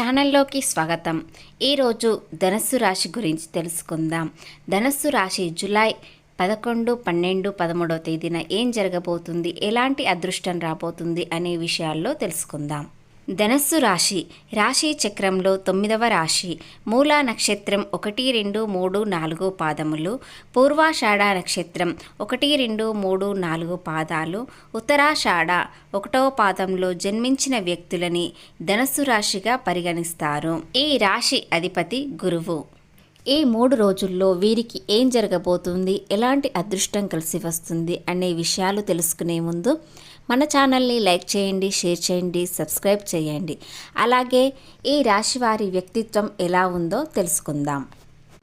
ఛానల్లోకి స్వాగతం. ఈరోజు ధనస్సు రాశి గురించి తెలుసుకుందాం. ధనస్సు రాశి జులై పదకొండు పన్నెండు పదమూడవ తేదీన ఏం జరగబోతుంది? ఎలాంటి అదృష్టం రాబోతుంది? అనే విషయాల్లో తెలుసుకుందాం. ధనస్సు రాశి రాశి చక్రంలో తొమ్మిదవ రాశి మూలా నక్షత్రం ఒకటి రెండు మూడు నాలుగు పాదములు పూర్వాషాఢ నక్షత్రం ఒకటి రెండు మూడు నాలుగు పాదాలు ఉత్తరాషాఢ ఒకటవ పాదంలో జన్మించిన వ్యక్తులని ధనస్సు రాశిగా పరిగణిస్తారు. ఈ రాశి అధిపతి గురువు. ఈ మూడు రోజుల్లో వీరికి ఏం జరగబోతుంది? ఎలాంటి అదృష్టం కలిసి వస్తుంది? అనే విషయాలు తెలుసుకునే ముందు మన ఛానల్ని లైక్ చేయండి షేర్ చేయండి సబ్స్క్రైబ్ చేయండి. అలాగే ఈ రాశి వారి వ్యక్తిత్వం ఎలా ఉందో తెలుసుకుందాం.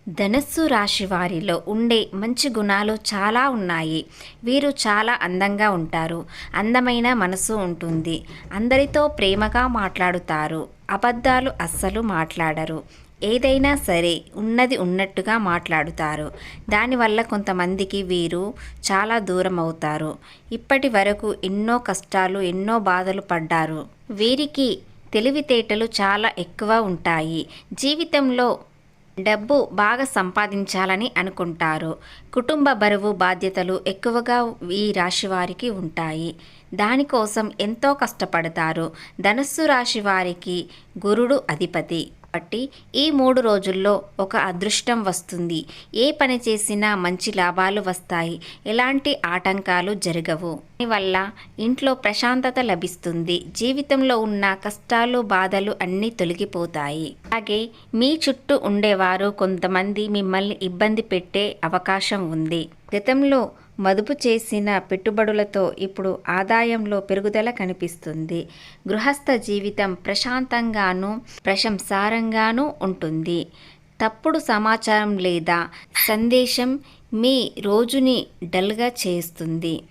ధనస్సు రాశి వారిలో ఉండే మంచి గుణాలు చాలా ఉన్నాయి. వీరు చాలా అందంగా ఉంటారు. అందమైన మనసు ఉంటుంది. అందరితో ప్రేమగా మాట్లాడుతారు. అబద్ధాలు అస్సలు మాట్లాడరు. ఏదైనా సరే ఉన్నది ఉన్నట్టుగా మాట్లాడుతారు. దానివల్ల కొంతమందికి వీరు చాలా దూరం అవుతారు. ఇప్పటి వరకు ఎన్నో కష్టాలు ఎన్నో బాధలు పడ్డారు. వీరికి తెలివితేటలు చాలా ఎక్కువ ఉంటాయి. జీవితంలో డబ్బు బాగా సంపాదించాలని అనుకుంటారు. కుటుంబ బరువు బాధ్యతలు ఎక్కువగా ఈ రాశి వారికి ఉంటాయి. దానికోసం ఎంతో కష్టపడతారు. ధనస్సు రాశి వారికి గురుడు అధిపతి. కాబట్టి ఈ మూడు రోజుల్లో ఒక అదృష్టం వస్తుంది. ఏ పని చేసినా మంచి లాభాలు వస్తాయి. ఎలాంటి ఆటంకాలు జరగవు. దీనివల్ల ఇంట్లో ప్రశాంతత లభిస్తుంది. జీవితంలో ఉన్న కష్టాలు బాధలు అన్నీ తొలగిపోతాయి. అలాగే మీ చుట్టూ ఉండేవారు కొంతమంది మిమ్మల్ని ఇబ్బంది పెట్టే అవకాశం ఉంది. గతంలో మదుపు చేసిన పెట్టుబడులతో ఇప్పుడు ఆదాయంలో పెరుగుదల కనిపిస్తుంది. గృహస్థ జీవితం ప్రశాంతంగాను ప్రశంసారంగానూ ఉంటుంది. తప్పుడు సమాచారం లేదా సందేశం మీ రోజుని డల్గా చేస్తుంది.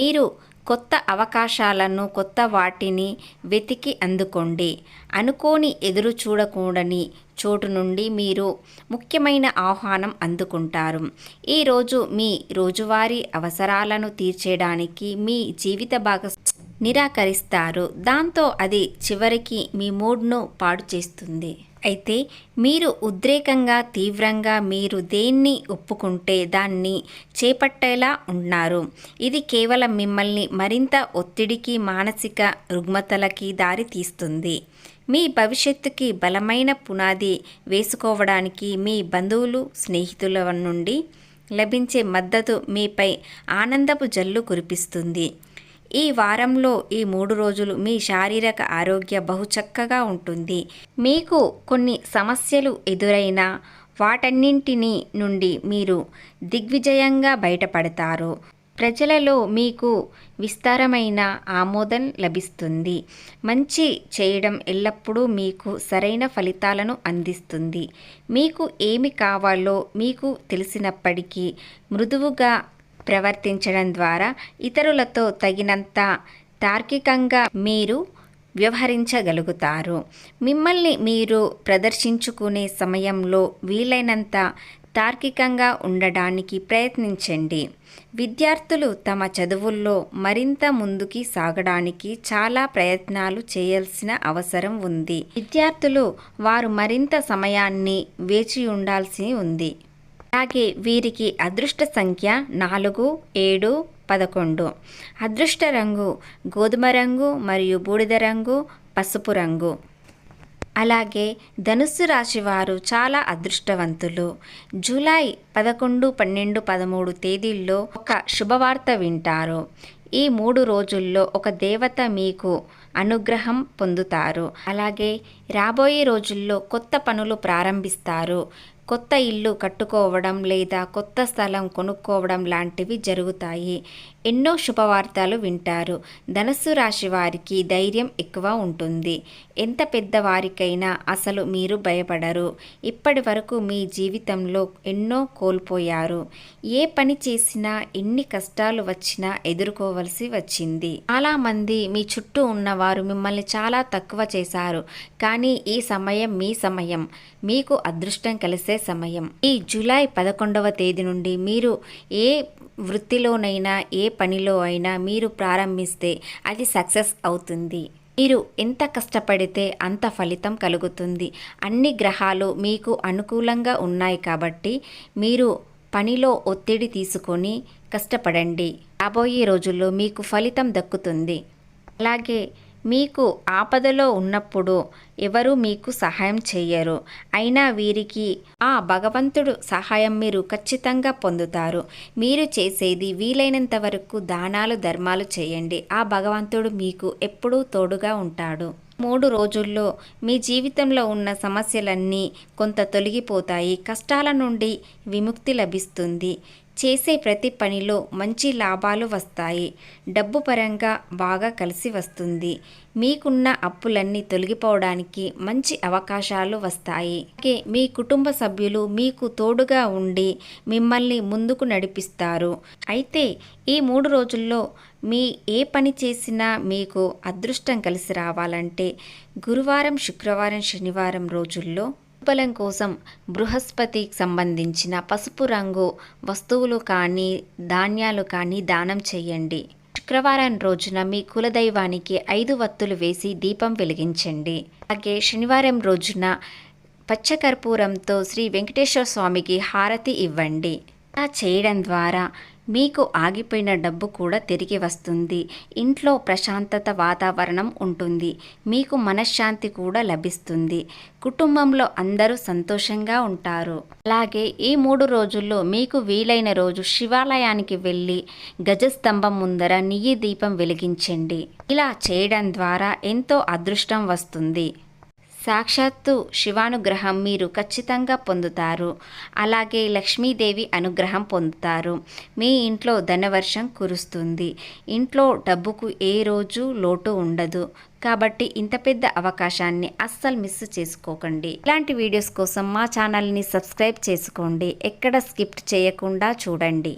మీరు కొత్త అవకాశాలను కొత్త వాటిని వెతికి అందుకోండి. అనుకోని ఎదురు చూడకూడని చోటు నుండి మీరు ముఖ్యమైన ఆహ్వానం అందుకుంటారు. ఈరోజు మీ రోజువారీ అవసరాలను తీర్చేయడానికి మీ జీవిత భాగస్ నిరాకరిస్తారు. దాంతో అది చివరికి మీ మూడ్ను పాడు చేస్తుంది. అయితే మీరు ఉద్రేకంగా తీవ్రంగా మీరు దేన్ని ఒప్పుకుంటే దాన్ని చేపట్టేలా ఉన్నారు. ఇది కేవలం మిమ్మల్ని మరింత ఒత్తిడికి మానసిక రుగ్మతలకి దారి తీస్తుంది మీ భవిష్యత్తుకి బలమైన పునాది వేసుకోవడానికి మీ బంధువులు స్నేహితుల నుండి లభించే మద్దతు మీపై ఆనందపు జల్లు కురిపిస్తుంది. ఈ వారంలో ఈ మూడు రోజులు మీ శారీరక ఆరోగ్య బహుచక్కగా ఉంటుంది. మీకు కొన్ని సమస్యలు ఎదురైనా వాటన్నింటినీ నుండి మీరు దిగ్విజయంగా బయటపడతారు. ప్రజలలో మీకు విస్తారమైన ఆమోదం లభిస్తుంది. మంచి చేయడం ఎల్లప్పుడూ మీకు సరైన ఫలితాలను అందిస్తుంది. మీకు ఏమి కావాలో మీకు తెలిసినప్పటికీ మృదువుగా ప్రవర్తించడం ద్వారా ఇతరులతో తగినంత తార్కికంగా మీరు వ్యవహరించగలుగుతారు. మిమ్మల్ని మీరు ప్రదర్శించుకునే సమయంలో వీలైనంత తార్కికంగా ఉండడానికి ప్రయత్నించండి. విద్యార్థులు తమ చదువుల్లో మరింత ముందుకి సాగడానికి చాలా ప్రయత్నాలు చేయాల్సిన అవసరం ఉంది. విద్యార్థులు వారు మరింత సమయాన్ని వేచి ఉండాల్సి ఉంది. అలాగే వీరికి అదృష్ట సంఖ్య నాలుగు ఏడు పదకొండు. అదృష్ట రంగు గోధుమ రంగు మరియు బూడిద రంగు పసుపు రంగు. అలాగే ధనుస్సు రాశి వారు చాలా అదృష్టవంతులు. జూలై పదకొండు పన్నెండు పదమూడు తేదీల్లో ఒక శుభవార్త వింటారు. ఈ మూడు రోజుల్లో ఒక దేవత మీకు అనుగ్రహం పొందుతారు. అలాగే రాబోయే రోజుల్లో కొత్త పనులు ప్రారంభిస్తారు. కొత్త ఇల్లు కట్టుకోవడం లేదా కొత్త స్థలం కొనుక్కోవడం లాంటివి జరుగుతాయి. ఎన్నో శుభవార్తలు వింటారు. ధనస్సు రాశి వారికి ధైర్యం ఎక్కువ ఉంటుంది. ఎంత పెద్దవారికైనా అసలు మీరు భయపడరు. ఇప్పటి వరకు మీ జీవితంలో ఎన్నో కోల్పోయారు. ఏ పని చేసినా ఎన్ని కష్టాలు వచ్చినా ఎదుర్కోవలసి వచ్చింది. చాలామంది మీ చుట్టూ ఉన్నవారు మిమ్మల్ని చాలా తక్కువ చేశారు. కానీ ఈ సమయం మీ సమయం. మీకు అదృష్టం కలిసే సమయం. ఈ జూలై పదకొండవ తేదీ నుండి మీరు ఏ వృత్తిలోనైనా ఏ పనిలో అయినా మీరు ప్రారంభిస్తే అది సక్సెస్ అవుతుంది. మీరు ఎంత కష్టపడితే అంత ఫలితం కలుగుతుంది. అన్ని గ్రహాలు మీకు అనుకూలంగా ఉన్నాయి కాబట్టి మీరు పనిలో ఒత్తిడి తీసుకొని కష్టపడండి. రాబోయే రోజుల్లో మీకు ఫలితం దక్కుతుంది. అలాగే మీకు ఆపదలో ఉన్నప్పుడు ఎవరు మీకు సహాయం చేయరు అయినా వీరికి ఆ భగవంతుడు సహాయం మీరు ఖచ్చితంగా పొందుతారు. మీరు చేసేది వీలైనంత వరకు దానాలు ధర్మాలు చేయండి. ఆ భగవంతుడు మీకు ఎప్పుడూ తోడుగా ఉంటాడు. మూడు రోజుల్లో మీ జీవితంలో ఉన్న సమస్యలన్నీ కొంత తొలగిపోతాయి. కష్టాల నుండి విముక్తి లభిస్తుంది. చేసే ప్రతి పనిలో మంచి లాభాలు వస్తాయి. డబ్బు పరంగా బాగా కలిసి వస్తుంది. మీకున్న అప్పులన్నీ తొలగిపోవడానికి మంచి అవకాశాలు వస్తాయి. అలాగే మీ కుటుంబ సభ్యులు మీకు తోడుగా ఉండి మిమ్మల్ని ముందుకు నడిపిస్తారు. అయితే ఈ మూడు రోజుల్లో మీ ఏ పని చేసినా మీకు అదృష్టం కలిసి రావాలంటే గురువారం శుక్రవారం శనివారం రోజుల్లో బలం కోసం బృహస్పతికి సంబంధించిన పసుపు రంగు వస్తువులు కానీ ధాన్యాలు కానీ దానం చేయండి. శుక్రవారం రోజున మీ కులదైవానికి ఐదు వత్తులు వేసి దీపం వెలిగించండి. అలాగే శనివారం రోజున పచ్చకర్పూరంతో శ్రీ వెంకటేశ్వర స్వామికి హారతి ఇవ్వండి. ఇలా చేయడం ద్వారా మీకు ఆగిపోయిన డబ్బు కూడా తిరిగి వస్తుంది. ఇంట్లో ప్రశాంతత వాతావరణం ఉంటుంది. మీకు మనశ్శాంతి కూడా లభిస్తుంది. కుటుంబంలో అందరూ సంతోషంగా ఉంటారు. అలాగే ఈ మూడు రోజుల్లో మీకు వీలైన రోజు శివాలయానికి వెళ్ళి గజస్తంభం ముందర నెయ్యి దీపం వెలిగించండి. ఇలా చేయడం ద్వారా ఎంతో అదృష్టం వస్తుంది. సాక్షాత్తు శివానుగ్రహం మీరు ఖచ్చితంగా పొందుతారు. అలాగే లక్ష్మీదేవి అనుగ్రహం పొందుతారు. మీ ఇంట్లో ధనవర్షం కురుస్తుంది. ఇంట్లో డబ్బుకు ఏ రోజు లోటు ఉండదు. కాబట్టి ఇంత పెద్ద అవకాశాన్ని అస్సలు మిస్ చేసుకోకండి. ఇలాంటి వీడియోస్ కోసం మా ఛానల్ని సబ్స్క్రైబ్ చేసుకోండి. ఎక్కడ స్కిప్ చేయకుండా చూడండి.